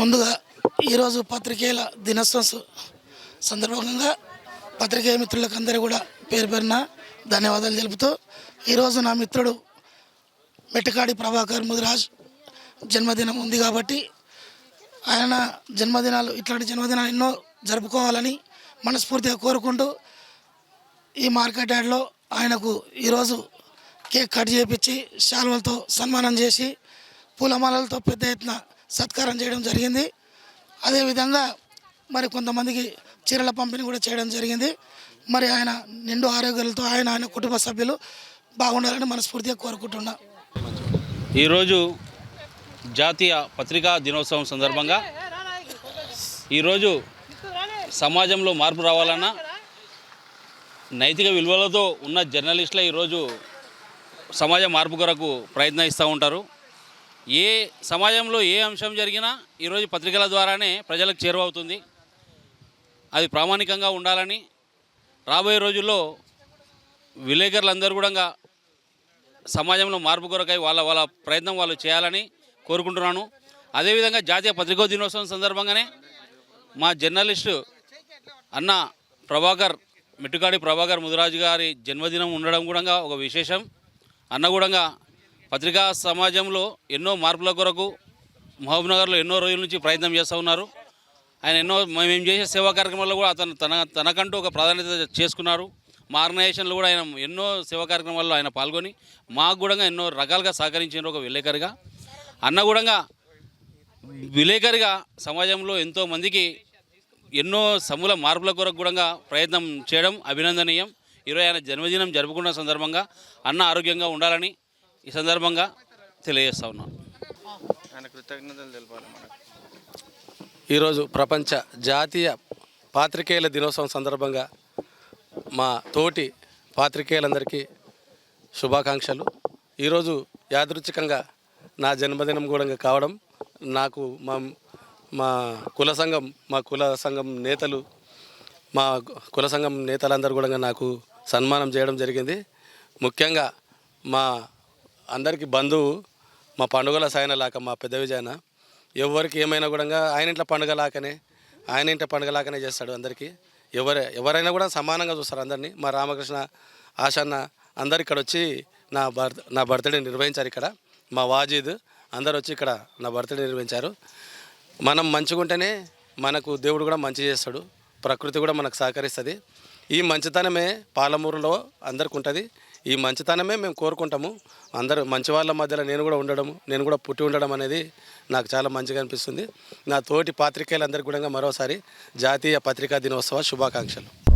ముందుగా ఈరోజు పత్రికేయుల దినోత్సవం సందర్భంగా పత్రికేయ మిత్రులకు అందరూ కూడా పేరు పేరున ధన్యవాదాలు తెలుపుతూ ఈరోజు నా మిత్రుడు మెట్టకాడి ప్రభాకర్ ముదిరాజ్ జన్మదినం ఉంది కాబట్టి ఆయన జన్మదినాలు ఇట్లాంటి జన్మదినాలు ఎన్నో జరుపుకోవాలని మనస్ఫూర్తిగా కోరుకుంటూ ఈ మార్కెట్ యార్డ్లో ఆయనకు ఈరోజు కేక్ కట్ చేపించి శాలువలతో సన్మానం చేసి పూలమాలలతో పెద్ద ఎత్తున సత్కారం చేయడం జరిగింది. అదేవిధంగా మరి కొంతమందికి చీరల పంపిణీ కూడా చేయడం జరిగింది. మరి ఆయన నిండు ఆరోగ్యాలతో ఆయన ఆయన కుటుంబ సభ్యులు బాగుండాలని మనస్ఫూర్తిగా కోరుకుంటున్నా. ఈరోజు జాతీయ పత్రికా దినోత్సవం సందర్భంగా ఈరోజు సమాజంలో మార్పు రావాలన్నా నైతిక విలువలతో ఉన్న జర్నలిస్టులే ఈరోజు సమాజ మార్పు కొరకు ప్రయత్నిస్తూ ఉంటారు. ఏ సమాజంలో ఏ అంశం జరిగినా ఈరోజు పత్రికల ద్వారానే ప్రజలకు చేరువవుతుంది. అది ప్రామాణికంగా ఉండాలని రాబోయే రోజుల్లో విలేకరులందరూ కూడా సమాజంలో మార్పు కొరకై వాళ్ళ వాళ్ళ ప్రయత్నం వాళ్ళు చేయాలని కోరుకుంటున్నాను. అదేవిధంగా జాతీయ పత్రికా దినోత్సవం సందర్భంగానే మా జర్నలిస్టు అన్న ప్రభాకర్ మెట్టుకాడి ప్రభాకర్ ముదిరాజు గారి జన్మదినం ఉండడం కూడా ఒక విశేషం. అన్న కూడా పత్రికా సమాజంలో ఎన్నో మార్పుల కొరకు మహబూబ్నగర్లో ఎన్నో రోజుల నుంచి ప్రయత్నం చేస్తూ ఉన్నారు. ఆయన ఎన్నో మేము చేసే సేవా కార్యక్రమాల్లో కూడా అతను తన తనకంటూ ఒక ప్రాధాన్యత చేసుకున్నారు. మా ఆర్గనైజేషన్లో కూడా ఆయన ఎన్నో సేవా కార్యక్రమాల్లో ఆయన పాల్గొని మాకు కూడా ఎన్నో రకాలుగా సహకరించిన ఒక విలేకరిగా. అన్న కూడా విలేకరిగా సమాజంలో ఎంతో మందికి ఎన్నో సమూల మార్పుల కొరకు కూడా ప్రయత్నం చేయడం అభినందనీయం. ఈరోజు ఆయన జన్మదినం జరుపుకున్న సందర్భంగా అన్న ఆరోగ్యంగా ఉండాలని ఈ సందర్భంగా తెలియజేస్తా ఉన్నాను ఆయన కృతజ్ఞతలు తెలపాలి ఈరోజు ప్రపంచ జాతీయ పాత్రికేయుల దినోత్సవం సందర్భంగా మా తోటి పాత్రికేయులందరికీ శుభాకాంక్షలు. ఈరోజు యాదృచ్ఛికంగా నా జన్మదినం కూడా కావడం నాకు మా మా కుల సంఘం మా కుల సంఘం నేతలు మా కుల సంఘం నేతలందరూ కూడా నాకు సన్మానం చేయడం జరిగింది. ముఖ్యంగా మా అందరికీ బంధువు మా పండుగల సాయన లాక మా పెద్ద విజయన. ఎవరికి ఏమైనా కూడా ఆయన ఇంట్లో పండుగ లాకనే ఆయన ఇంట్లో పండుగ లాకనే చేస్తాడు అందరికీ. ఎవరే ఎవరైనా కూడా సమానంగా చూస్తారు అందరినీ. మా రామకృష్ణ ఆశన్న అందరు ఇక్కడ వచ్చి నా బర్త్ నా బర్త్డే నిర్వహించారు ఇక్కడ. మా వాజీద్ అందరు వచ్చి ఇక్కడ నా బర్త్డే నిర్వహించారు. మనం మంచిగుంటేనే మనకు దేవుడు కూడా మంచి చేస్తాడు. ప్రకృతి కూడా మనకు సహకరిస్తుంది. ఈ మంచితనమే పాలమూరులో అందరికి ఉంటుంది ఈ మంచితనమే మేము కోరుకుంటాము. అందరూ మంచి వాళ్ళ మధ్యలో నేను కూడా ఉండడం నేను కూడా పుట్టి ఉండడం అనేది నాకు చాలా మంచిగా అనిపిస్తుంది. నా తోటి పాత్రికేయులందరికీ కూడా మరోసారి జాతీయ పత్రికా దినోత్సవ శుభాకాంక్షలు.